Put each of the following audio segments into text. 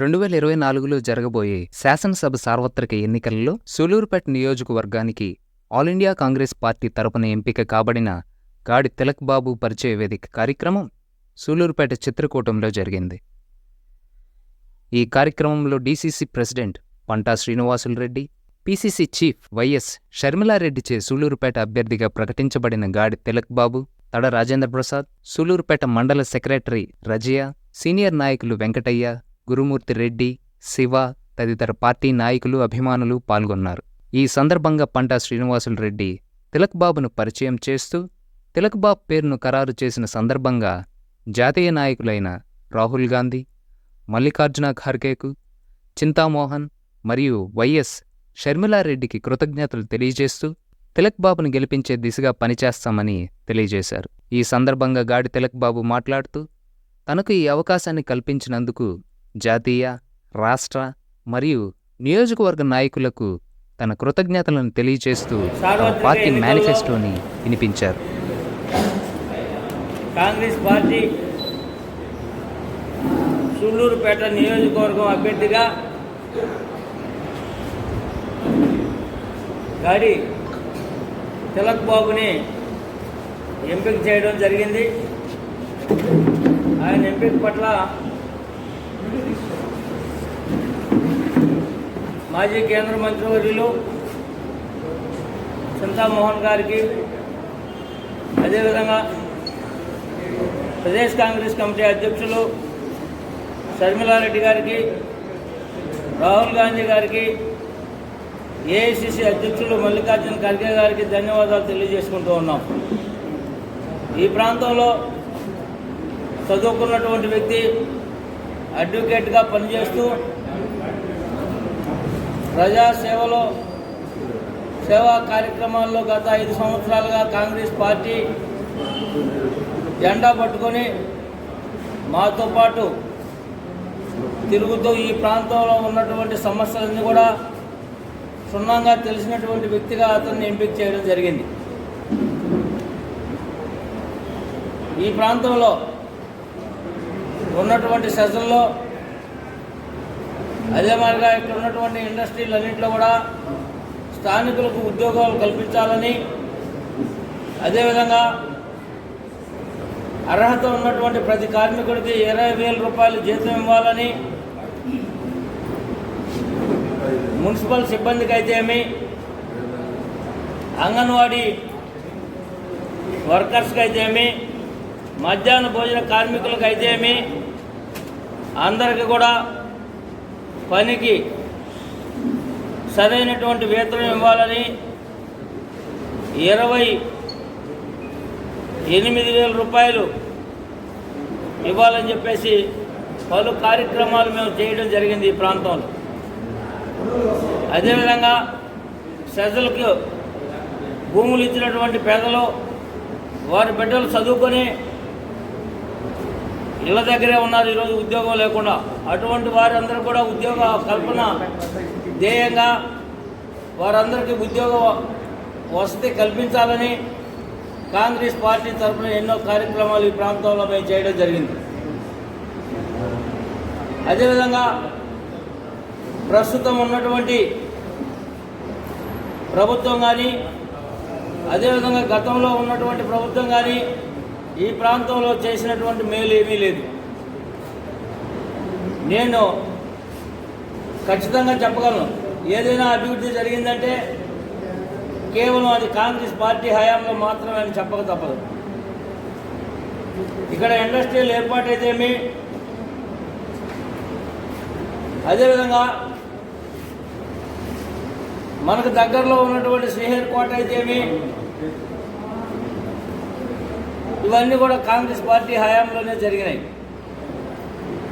రెండు వేల ఇరవై నాలుగులో జరగబోయే శాసనసభ సార్వత్రిక ఎన్నికలలో సూలూరుపేట నియోజకవర్గానికి ఆల్ ఇండియా కాంగ్రెస్ పార్టీ తరపున ఎంపిక కాబడిన గాడి తిలక్ బాబు పరిచయ వేదిక కార్యక్రమం సూలూరుపేట చిత్రకూటంలో జరిగింది. ఈ కార్యక్రమంలో DCC president Panta Srinivasulu Reddy PCC chief YS షర్మిలారెడ్డిచే Sullurpeta అభ్యర్థిగా ప్రకటించబడిన గాడి తిలక్ బాబు తడ రాజేంద్ర ప్రసాద్ సూలూరుపేట మండల సెక్రటరీ రజియా సీనియర్ నాయకులు వెంకటయ్య గురుమూర్తి రెడ్డి శివ తదితర పార్టీ నాయకులు అభిమానులు పాల్గొన్నారు. ఈ సందర్భంగా పంటా శ్రీనివాసులు రెడ్డి తిలక్ బాబును పరిచయం చేస్తూ తిలక్బాబు పేరును ఖరారు చేసిన సందర్భంగా జాతీయ నాయకులైన రాహుల్ గాంధీ మల్లికార్జున ఖార్గేకు చింతామోహన్ మరియు వైఎస్ షర్మిలారెడ్డికి కృతజ్ఞతలు తెలియజేస్తూ తిలక్ బాబును గెలిపించే దిశగా పనిచేస్తామని తెలియజేశారు. ఈ సందర్భంగా గాడి తిలక్ బాబు మాట్లాడుతూ తనకు ఈ అవకాశాన్ని కల్పించినందుకు జాతీయ రాష్ట్ర మరియు నియోజకవర్గ నాయకులకు తన కృతజ్ఞతలను తెలియజేస్తూ పార్టీ మేనిఫెస్టోని వినిపించారు. కాంగ్రెస్ పార్టీ సూళ్ళూరుపేట నియోజకవర్గం అభ్యర్థిగా గాడి తిలక్ బాబుని ఎంపిక చేయడం జరిగింది. ఆయన ఎంపిక పట్ల మాజీ కేంద్ర మంత్రివర్యులు చింతామోహన్ గారికి అదేవిధంగా ప్రదేశ్ కాంగ్రెస్ కమిటీ అధ్యక్షులు షర్మిలారెడ్డి గారికి రాహుల్ గాంధీ గారికి ఏఐసిసి అధ్యక్షులు మల్లికార్జున ఖర్గే గారికి ధన్యవాదాలు తెలియజేసుకుంటూ ఉన్నాం. ఈ ప్రాంతంలో చదువుకున్నటువంటి వ్యక్తి అడ్వకేట్గా పనిచేస్తూ ప్రజాసేవలో సేవా కార్యక్రమాల్లో గత ఐదు సంవత్సరాలుగా కాంగ్రెస్ పార్టీ జెండా పట్టుకొని మాతో పాటు తిరుగుతూ ఈ ప్రాంతంలో ఉన్నటువంటి సమస్యలన్నీ కూడా క్షుణ్ణంగా తెలిసినటువంటి వ్యక్తిగా అతన్ని ఎంపిక చేయడం జరిగింది. ఈ ప్రాంతంలో ఉన్నటువంటి సెషన్లో అదే మాదిరిగా ఇక్కడ ఉన్నటువంటి ఇండస్ట్రీలన్నింటిలో కూడా స్థానికులకు ఉద్యోగాలు కల్పించాలని అదేవిధంగా అర్హత ఉన్నటువంటి ప్రతి కార్మికుడికి ఇరవై వేల రూపాయలు జీతం ఇవ్వాలని మున్సిపల్ సిబ్బందికి అయితే ఏమి అంగన్వాడీ వర్కర్స్కి అయితే ఏమి మధ్యాహ్న భోజన కార్మికులకు అయితే ఏమి అందరికీ కూడా పనికి సరైనటువంటి వేతనం ఇవ్వాలని ఇరవై ఎనిమిది వేల రూపాయలు ఇవ్వాలని చెప్పేసి పలు కార్యక్రమాలు మేము చేయడం జరిగింది ఈ ప్రాంతంలో. అదేవిధంగా సెజలకు భూములు ఇచ్చినటువంటి పేదలు వారి బిడ్డలు చదువుకొని ఇళ్ళ దగ్గరే ఉన్నారు ఈరోజు ఉద్యోగం లేకుండా. అటువంటి వారందరూ కూడా ఉద్యోగ కల్పన ధ్యేయంగా వారందరికీ ఉద్యోగ వసతి కల్పించాలని కాంగ్రెస్ పార్టీ తరఫున ఎన్నో కార్యక్రమాలు ఈ ప్రాంతంలో మేము చేయడం జరిగింది. అదేవిధంగా ప్రస్తుతం ఉన్నటువంటి ప్రభుత్వం కానీ అదేవిధంగా గతంలో ఉన్నటువంటి ప్రభుత్వం కానీ ఈ ప్రాంతంలో చేసినటువంటి మేలు ఏమీ లేదు. నేను ఖచ్చితంగా చెప్పగలను. ఏదైనా అభివృద్ధి జరిగిందంటే కేవలం అది కాంగ్రెస్ పార్టీ హయాంలో మాత్రమే అని చెప్పక తప్పదు. ఇక్కడ ఇండస్ట్రియల్ ఏర్పాటైతేమి? అదేవిధంగా మనకు దగ్గరలో ఉన్నటువంటి శ్రీహేర్ కోట అయితేమి? ఇవన్నీ కూడా కాంగ్రెస్ పార్టీ హయాంలోనే జరిగినాయి.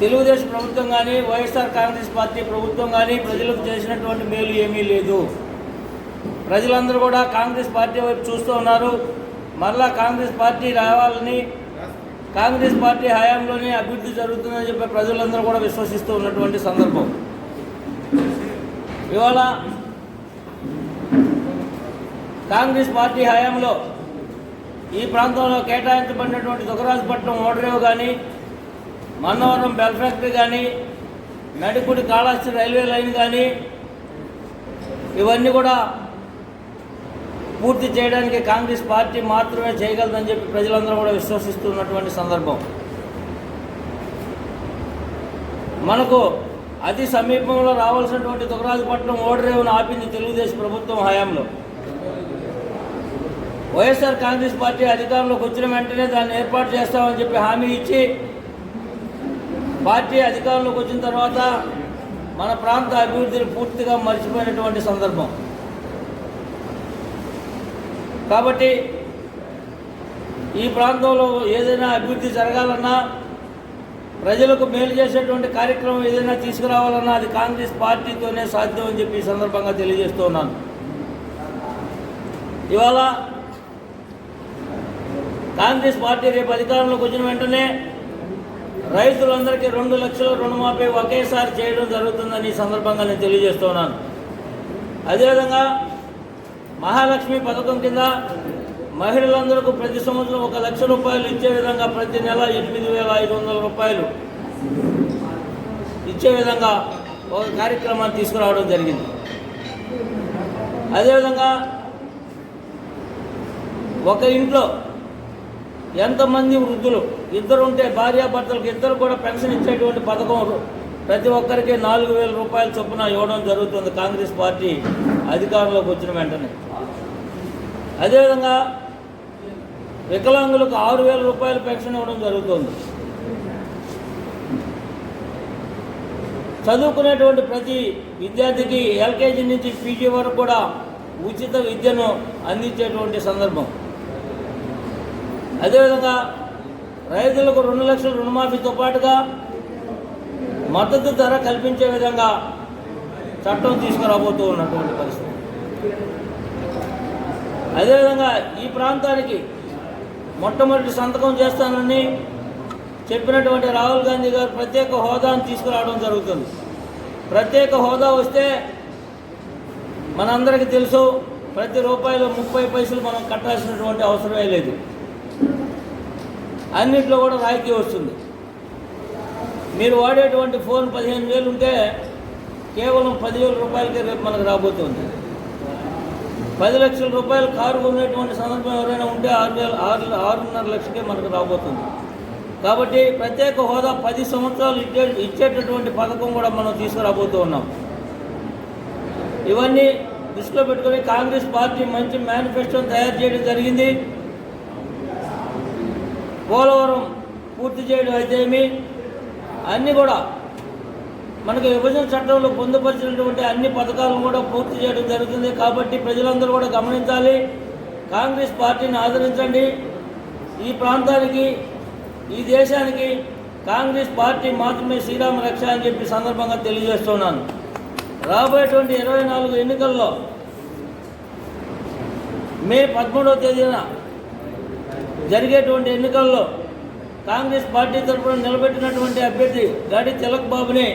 తెలుగుదేశం ప్రభుత్వం కానీ వైఎస్ఆర్ కాంగ్రెస్ పార్టీ ప్రభుత్వం కానీ ప్రజలకు చేసినటువంటి మేలు ఏమీ లేదు. ప్రజలందరూ కూడా కాంగ్రెస్ పార్టీ వైపు చూస్తూ ఉన్నారు. మరలా కాంగ్రెస్ పార్టీ రావాలని కాంగ్రెస్ పార్టీ హయాంలోనే అభివృద్ధి జరుగుతుందని చెప్పి ప్రజలందరూ కూడా విశ్వసిస్తూ ఉన్నటువంటి సందర్భం. ఇవాళ కాంగ్రెస్ పార్టీ హయాంలో ఈ ప్రాంతంలో కేటాయించబడినటువంటి దుగరాజపట్నం ఓడరేవు కానీ మన్నవరం బెల్ ఫ్యాక్టరీ కానీ నడికుడి కాళహస్తి రైల్వే లైన్ కానీ ఇవన్నీ కూడా పూర్తి చేయడానికి కాంగ్రెస్ పార్టీ మాత్రమే చేయగలదని చెప్పి ప్రజలందరూ కూడా విశ్వసిస్తున్నటువంటి సందర్భం. మనకు అతి సమీపంలో రావాల్సినటువంటి దుగరాజపట్నం ఓడరేవును ఆపింది తెలుగుదేశం ప్రభుత్వం హయాంలో. వైఎస్ఆర్ కాంగ్రెస్ పార్టీ అధికారంలోకి వచ్చిన వెంటనే దాన్ని ఏర్పాటు చేస్తామని చెప్పి హామీ ఇచ్చి పార్టీ అధికారంలోకి వచ్చిన తర్వాత మన ప్రాంత అభివృద్ధిని పూర్తిగా మర్చిపోయినటువంటి సందర్భం. కాబట్టి ఈ ప్రాంతంలో ఏదైనా అభివృద్ధి జరగాలన్నా ప్రజలకు మేలు చేసేటువంటి కార్యక్రమం ఏదైనా తీసుకురావాలన్నా అది కాంగ్రెస్ పార్టీతోనే సాధ్యం అని చెప్పి ఈ సందర్భంగా తెలియజేస్తూ ఉన్నాను. ఇవాళ కాంగ్రెస్ పార్టీ రేపు అధికారంలోకి వచ్చిన వెంటనే రైతులందరికీ రెండు లక్షల రుణమాఫీ ఒకేసారి చేయడం జరుగుతుందని ఈ సందర్భంగా నేను తెలియజేస్తున్నాను అదేవిధంగా మహాలక్ష్మి పథకం కింద మహిళలందరికీ ప్రతి సంవత్సరం ఒక లక్ష రూపాయలు ఇచ్చే విధంగా ప్రతి నెల ఎనిమిది వేల ఐదు వందల రూపాయలు ఇచ్చే విధంగా ఒక కార్యక్రమాన్ని తీసుకురావడం జరిగింది. అదేవిధంగా ఒక ఇంట్లో ఎంతమంది వృద్ధులు ఇద్దరు ఉంటే భార్యాభర్తలకు ఇద్దరు కూడా పెన్షన్ ఇచ్చేటువంటి పథకం ప్రతి ఒక్కరికి నాలుగు వేల రూపాయల చొప్పున ఇవ్వడం జరుగుతుంది కాంగ్రెస్ పార్టీ అధికారంలోకి వచ్చిన వెంటనే. అదేవిధంగా వికలాంగులకు ఆరు వేల రూపాయల పెన్షన్ ఇవ్వడం జరుగుతుంది. చదువుకునేటువంటి ప్రతి విద్యార్థికి ఎల్కేజీ నుంచి పీజీ వరకు కూడా ఉచిత విద్యను అందించేటువంటి సందర్భం. అదేవిధంగా రైతులకు రెండు లక్షల రుణమాఫీతో పాటుగా మద్దతు ధర కల్పించే విధంగా చట్టం తీసుకురాబోతూ ఉన్నటువంటి పరిస్థితి. అదేవిధంగా ఈ ప్రాంతానికి మొట్టమొదటి సంతకం చేస్తానని చెప్పినటువంటి రాహుల్ గాంధీ గారు ప్రత్యేక హోదాను తీసుకురావడం జరుగుతుంది. ప్రత్యేక హోదా వస్తే మనందరికీ తెలుసు ప్రతి రూపాయలు ముప్పై పైసలు మనం కట్టాల్సినటువంటి అవసరమే లేదు. అన్నిట్లో కూడా రాయితీ వస్తుంది. మీరు వాడేటువంటి ఫోన్ పదిహేను వేలు ఉంటే కేవలం పదివేల రూపాయలకే రేపు మనకు రాబోతుంది. పది లక్షల రూపాయలు కారు కొనేటువంటి సందర్భం ఎవరైనా ఉంటే ఆరు వేల ఆరు ఆరున్నర లక్షకే మనకు రాబోతుంది. కాబట్టి ప్రత్యేక హోదా పది సంవత్సరాలు ఇచ్చే ఇచ్చేటటువంటి పథకం కూడా మనం తీసుకురాబోతూ ఉన్నాం. ఇవన్నీ దృష్టిలో పెట్టుకొని కాంగ్రెస్ పార్టీ మంచి మేనిఫెస్టోని తయారు చేయడం జరిగింది. పోలవరం పూర్తి చేయడం అయితేమి అన్నీ కూడా మనకు విభజన చట్టంలో పొందుపరిచినటువంటి అన్ని పథకాలను కూడా పూర్తి చేయడం జరుగుతుంది. కాబట్టి ప్రజలందరూ కూడా గమనించాలి. కాంగ్రెస్ పార్టీని ఆదరించండి. ఈ ప్రాంతానికి ఈ దేశానికి కాంగ్రెస్ పార్టీ మాత్రమే శ్రీరామ రక్ష అని చెప్పి సందర్భంగా తెలియజేస్తున్నాను. రాబోయేటువంటి ఇరవై నాలుగు ఎన్నికల్లో మే పదమూడవ తేదీన జరిగేటువంటి ఎన్నికల్లో కాంగ్రెస్ పార్టీ తరఫున నిలబెట్టినటువంటి అభ్యర్థి గాడి తిలక్ బాబుని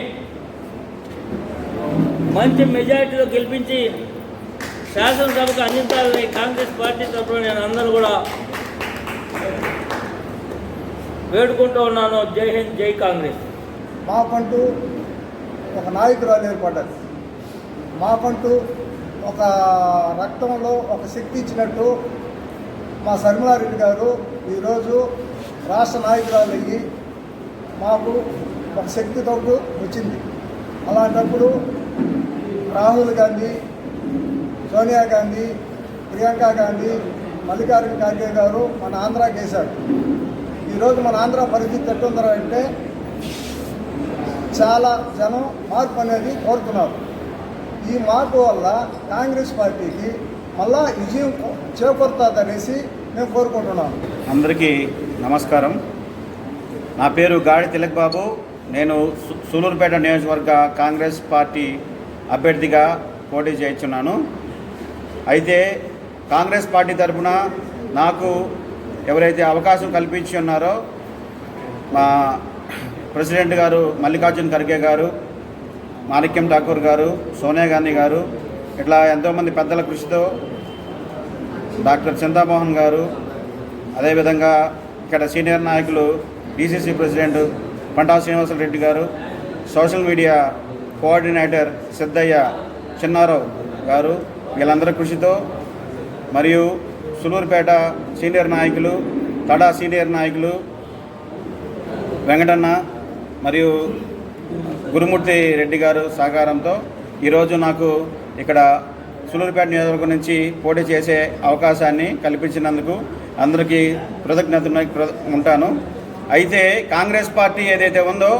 మంచి మెజారిటీలో గెలిపించి శాసనసభకు అందించాలని కాంగ్రెస్ పార్టీ తరఫున నేను అందరూ కూడా వేడుకుంటూ ఉన్నాను. జై హింద్ జై కాంగ్రెస్. మాకంటూ ఒక నాయకురాలు ఏర్పడ్డది మాకంటూ ఒక రక్తంలో ఒక శక్తి ఇచ్చినట్టు మా శర్మిలారెడ్డి గారు ఈరోజు రాష్ట్ర నాయకురాలు అయ్యి మాకు ఒక శక్తితో వచ్చింది. అలాంటప్పుడు రాహుల్ గాంధీ సోనియా గాంధీ ప్రియాంక గాంధీ మల్లికార్జున ఖార్గే గారు మన ఆంధ్రాకి వేశారు ఈరోజు మన ఆంధ్ర పరిస్థితి ఎట్టుందో అంటే చాలా జనం మార్పు అనేది కోరుతున్నారు. ఈ మార్పు వల్ల కాంగ్రెస్ పార్టీకి మళ్ళా విజయం చేకూరుతుందనేసి మేము కోరుకుంటున్నాం. అందరికీ నమస్కారం. నా పేరు గాడి తిలక్ బాబు. నేను సు- సూలూరుపేట నియోజకవర్గ కాంగ్రెస్ పార్టీ అభ్యర్థిగా పోటీ చేయించున్నాను అయితే కాంగ్రెస్ పార్టీ తరఫున నాకు ఎవరైతే అవకాశం కల్పించి ఉన్నారో మా ప్రెసిడెంట్ గారు మల్లికార్జున్ ఖర్గే గారు మాణిక్యం ఠాకూర్ గారు సోనియా గాంధీ గారు ఇట్లా ఎంతోమంది పెద్దల కృషితో డాక్టర్ చింతామోహన్ గారు అదేవిధంగా ఇక్కడ సీనియర్ నాయకులు DCC president Panta Srinivasareddy garu social media coordinator Siddaiah Chinnarao garu వీళ్ళందరి కృషితో మరియు సులూరుపేట సీనియర్ నాయకులు తడా సీనియర్ నాయకులు వెంకటన్న మరియు గురుమూర్తి రెడ్డి గారు సహకారంతో ఈరోజు నాకు ఇక్కడ సులూరుపేట నియోజకవర్గం నుంచి పోటీ చేసే అవకాశాన్ని కల్పించినందుకు అందరికీ కృతజ్ఞత ఉంటాను. అయితే కాంగ్రెస్ పార్టీ ఏదైతే ఉందో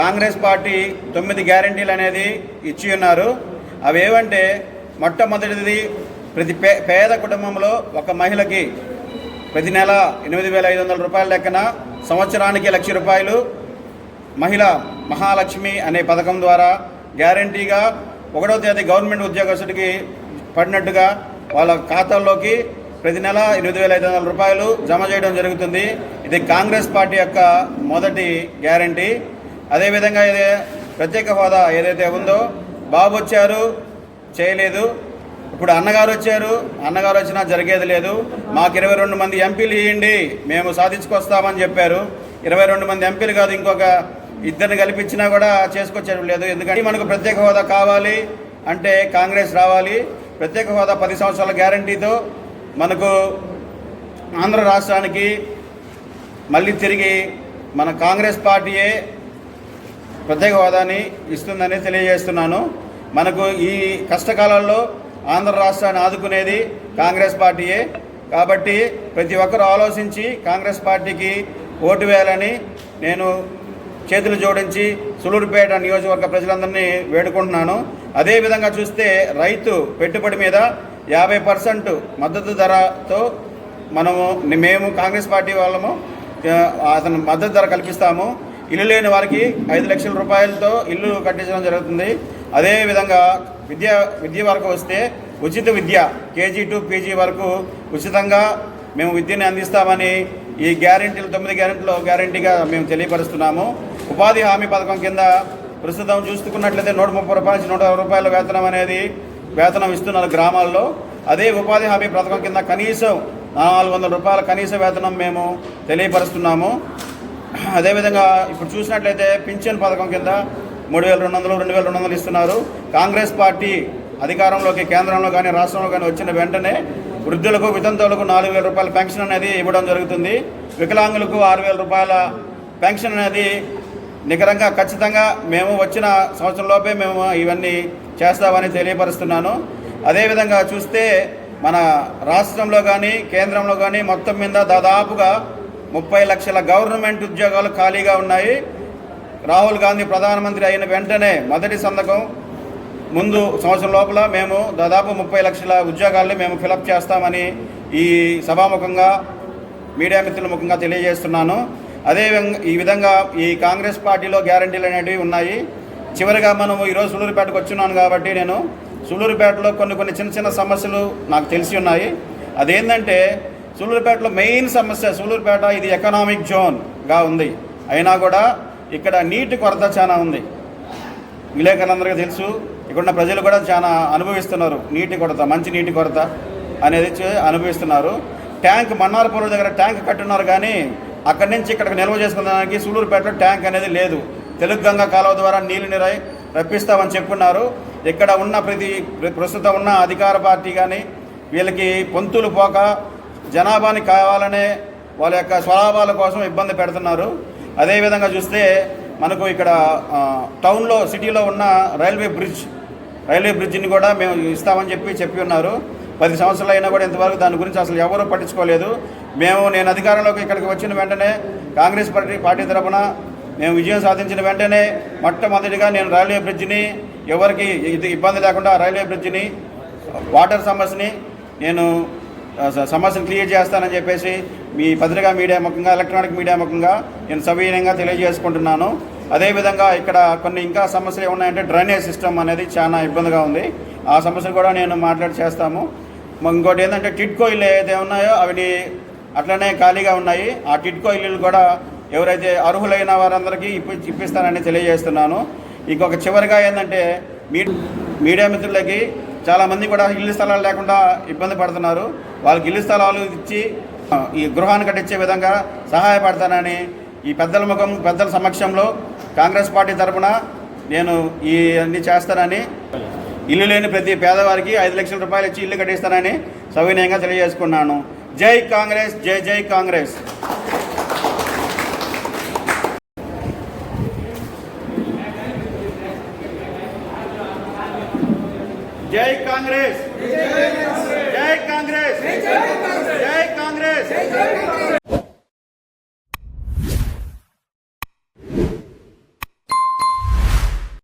కాంగ్రెస్ పార్టీ తొమ్మిది గ్యారంటీలు అనేది ఇచ్చి ఉన్నారు. అవి ఏవంటే మొట్టమొదటిది ప్రతి పే పేద కుటుంబంలో ఒక మహిళకి ప్రతి నెల ఎనిమిది వేల ఐదు వందల రూపాయల లెక్కన సంవత్సరానికి లక్ష రూపాయలు మహిళ మహాలక్ష్మి అనే పథకం ద్వారా గ్యారంటీగా ఒకటో తేదీ గవర్నమెంట్ ఉద్యోగస్తుడికి పడినట్టుగా వాళ్ళ ఖాతాల్లోకి ప్రతి నెల ఎనిమిది వేల ఐదు వందల రూపాయలు జమ చేయడం జరుగుతుంది. ఇది కాంగ్రెస్ పార్టీ యొక్క మొదటి గ్యారంటీ. అదేవిధంగా ఇది ప్రత్యేక హోదా ఏదైతే ఉందో బాబు వచ్చారు చేయలేదు. ఇప్పుడు అన్నగారు వచ్చారు అన్నగారు వచ్చినా జరిగేది లేదు. మాకు ఇరవై రెండు మంది ఎంపీలు ఇవ్వండి మేము సాధించుకొస్తామని చెప్పారు. ఇరవై రెండు మంది ఎంపీలు కాదు ఇంకొక ఇద్దరిని కల్పించినా కూడా చేసుకొచ్చేది లేదు ఎందుకంటే మనకు ప్రత్యేక హోదా కావాలి అంటే కాంగ్రెస్ రావాలి. ప్రత్యేక హోదా పది సంవత్సరాల గ్యారంటీతో మనకు ఆంధ్ర రాష్ట్రానికి మళ్ళీ తిరిగి మన కాంగ్రెస్ పార్టీయే ప్రత్యేక హోదాని ఇస్తుందని తెలియజేస్తున్నాను. మనకు ఈ కష్టకాలంలో ఆంధ్ర రాష్ట్రాన్ని ఆదుకునేది కాంగ్రెస్ పార్టీయే. కాబట్టి ప్రతి ఒక్కరూ ఆలోచించి కాంగ్రెస్ పార్టీకి ఓటు వేయాలని నేను చేతులు జోడించి సులూరుపేట నియోజకవర్గ ప్రజలందరినీ వేడుకుంటున్నాను. అదేవిధంగా చూస్తే రైతు పెట్టుబడి మీద యాభై పర్సెంట్ మద్దతు ధరతో మనము మేము కాంగ్రెస్ పార్టీ వాళ్ళము అతను మద్దతు ధర కల్పిస్తాము. ఇల్లు లేని వారికి ఐదు లక్షల రూపాయలతో ఇల్లు కట్టించడం జరుగుతుంది. అదేవిధంగా విద్య విద్య వరకు వస్తే ఉచిత విద్య కేజీ టు పీజీ వరకు ఉచితంగా మేము విద్యని అందిస్తామని ఈ గ్యారెంటీలు తొమ్మిది గ్యారెంటీలో గ్యారెంటీగా మేము తెలియపరుస్తున్నాము. ఉపాధి హామీ పథకం కింద ప్రస్తుతం చూసుకున్నట్లయితే నూట ముప్పై రూపాయల నుంచి నూట రూపాయల వేతనం అనేది వేతనం ఇస్తున్నారు గ్రామాల్లో. అదే ఉపాధి హామీ పథకం కింద కనీసం నాలుగు వందల రూపాయల కనీస వేతనం మేము తెలియపరుస్తున్నాము. అదేవిధంగా ఇప్పుడు చూసినట్లయితే పింఛన్ పథకం కింద మూడు వేల రెండు వందలు రెండు వేల రెండు వందలు ఇస్తున్నారు. కాంగ్రెస్ పార్టీ అధికారంలోకి కేంద్రంలో కానీ రాష్ట్రంలో కానీ వచ్చిన వెంటనే వృద్ధులకు వితంతువులకు నాలుగు వేల రూపాయల పెన్షన్ అనేది ఇవ్వడం జరుగుతుంది. వికలాంగులకు ఆరు వేల రూపాయల పెన్షన్ అనేది నికరంగా ఖచ్చితంగా మేము వచ్చిన సంవత్సరంలోపే మేము ఇవన్నీ చేస్తామని తెలియపరుస్తున్నాను. అదేవిధంగా చూస్తే మన రాష్ట్రంలో కానీ కేంద్రంలో కానీ మొత్తం మీద దాదాపుగా ముప్పై లక్షల గవర్నమెంట్ ఉద్యోగాలు ఖాళీగా ఉన్నాయి. రాహుల్ గాంధీ ప్రధానమంత్రి అయిన వెంటనే మొదటి సంతకం ముందు సంవత్సరం లోపల మేము దాదాపు ముప్పై లక్షల ఉద్యోగాల్ని మేము ఫిలప్ చేస్తామని ఈ సభాముఖంగా మీడియా మిత్రుల ముఖంగా తెలియజేస్తున్నాను. అదే ఈ విధంగా ఈ కాంగ్రెస్ పార్టీలో గ్యారంటీలు అనేటివి ఉన్నాయి. చివరిగా మనము ఈరోజు సులూరుపేటకు వచ్చున్నాను కాబట్టి నేను సులూరుపేటలో కొన్ని కొన్ని చిన్న చిన్న సమస్యలు నాకు తెలిసి ఉన్నాయి. అదేంటంటే సూలూరుపేటలో మెయిన్ సమస్య సూలూరుపేట ఇది ఎకనామిక్ జోన్గా ఉంది. అయినా కూడా ఇక్కడ నీటి కొరత చాలా ఉంది. విలేకరులందరికీ తెలుసు ఇక్కడున్న ప్రజలు కూడా చాలా అనుభవిస్తున్నారు నీటి కొరత మంచి నీటి కొరత అనేది అనుభవిస్తున్నారు. ట్యాంక్ మన్నారపురం దగ్గర ట్యాంక్ కట్టున్నారు కానీ అక్కడి నుంచి ఇక్కడికి నిల్వ చేసుకున్నదానికి సూలూరుపేటలో ట్యాంక్ అనేది లేదు. తెలుగు గంగా కాలువ ద్వారా నీళ్ళు నిరై రప్పిస్తామని చెప్పున్నారు. ఇక్కడ ఉన్న ప్రతి ప్ర- ప్రస్తుతం ఉన్న అధికార పార్టీ కానీ వీళ్ళకి పొంతులు పోక జనాభాని కావాలనే వాళ్ళ యొక్క స్వలాభాల కోసం ఇబ్బంది పెడుతున్నారు. అదేవిధంగా చూస్తే మనకు ఇక్కడ టౌన్లో సిటీలో ఉన్న రైల్వే బ్రిడ్జ్ రైల్వే బ్రిడ్జిని కూడా మేము ఇస్తామని చెప్పి చెప్పి ఉన్నారు. పది సంవత్సరాలు అయినా కూడా ఇంతవరకు దాని గురించి అసలు ఎవరూ పట్టించుకోలేదు. మేము నేను అధికారంలోకి ఇక్కడికి వచ్చిన వెంటనే కాంగ్రెస్ పార్టీ పార్టీ తరఫున మేము విజయం సాధించిన వెంటనే మొట్టమొదటిగా నేను రైల్వే బ్రిడ్జిని ఎవరికి ఇది ఇబ్బంది లేకుండా రైల్వే బ్రిడ్జిని వాటర్ సమస్యని నేను సమస్యను క్లియర్ చేస్తానని చెప్పేసి మీ పత్రికా మీడియా ముఖంగా ఎలక్ట్రానిక్ మీడియా ముఖంగా నేను సవీనంగా తెలియజేసుకుంటున్నాను. అదేవిధంగా ఇక్కడ కొన్ని ఇంకా సమస్యలు ఏమున్నాయంటే డ్రైనేజ్ సిస్టమ్ అనేది చాలా ఇబ్బందిగా ఉంది. ఆ సమస్యను కూడా నేను మాట్లాడి చేస్తాము. ఇంకోటి ఏంటంటే టిట్కో ఇల్లు ఏదైతే ఉన్నాయో అవి అట్లనే ఖాళీగా ఉన్నాయి. ఆ టిట్కో ఇల్లులు కూడా ఎవరైతే అర్హులైన వారందరికీ ఇప్పి ఇప్పిస్తానని తెలియజేస్తున్నాను. ఇంకొక చివరిగా ఏంటంటే మీ మీడియా మిత్రులకి చాలామంది కూడా ఇల్లు స్థలాలు లేకుండా ఇబ్బంది పడుతున్నారు. వాళ్ళకి ఇల్లు స్థలాలు ఇచ్చి ఈ గృహాన్ని కట్టించే విధంగా సహాయపడతానని ఈ పెద్దల ముఖం పెద్దల సమక్షంలో కాంగ్రెస్ పార్టీ తరఫున నేను ఈ అన్ని చేస్తానని ఇల్లు లేని ప్రతి పేదవారికి ఐదు లక్షల రూపాయలు ఇచ్చి ఇల్లు కట్టిస్తానని సవినయంగా తెలియజేసుకున్నాను. జై కాంగ్రెస్ జై జై కాంగ్రెస్ జై కాంగ్రెస్